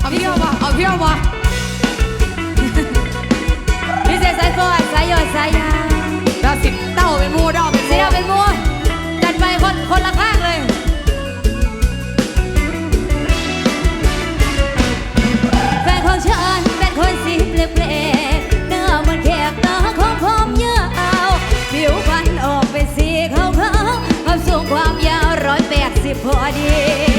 เอาพี่เอาปะเอาพี่เอาปะพี่เจสายฝนสายหยดสายยาดาวสิบเต้าเป็นมูดาวเป็นสีดาวเป็นมูจัดไปคนคนละข้างเลยแฟนของฉันเป็นคนสีเปลือกเปลือกเนื้อมันแขกตาของคมเยื่อเอาผิวพันออกเป็นสีขาววสูงความยาวร้อยแปดสิบพอดี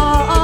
all